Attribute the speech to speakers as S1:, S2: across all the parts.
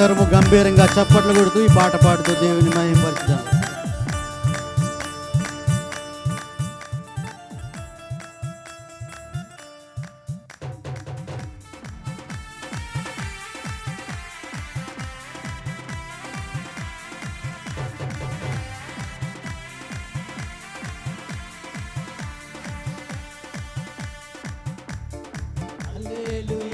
S1: అందరము గంభీరంగా చప్పట్లు కొడుతూ ఈ పాట పాడుతూ దేవుని మయంపరుచుదాం Hallelujah.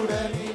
S2: உடனே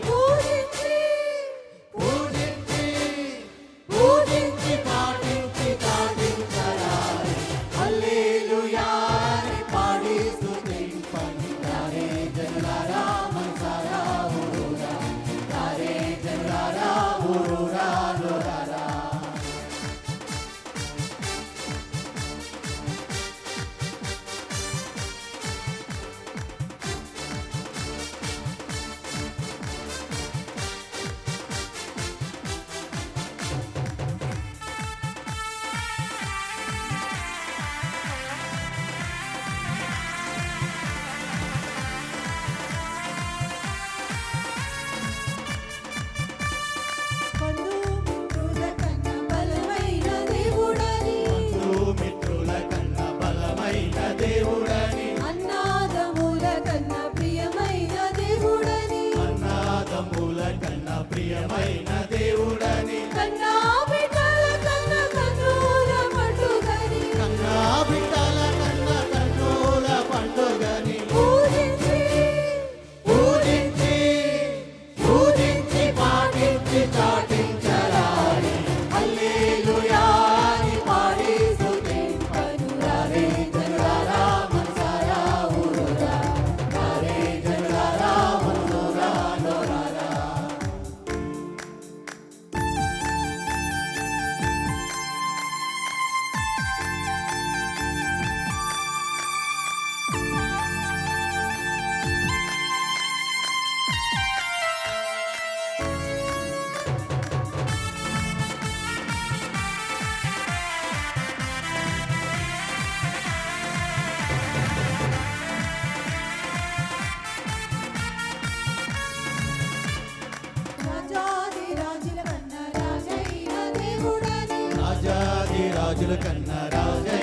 S2: రాజుల కన్నా
S1: రాజే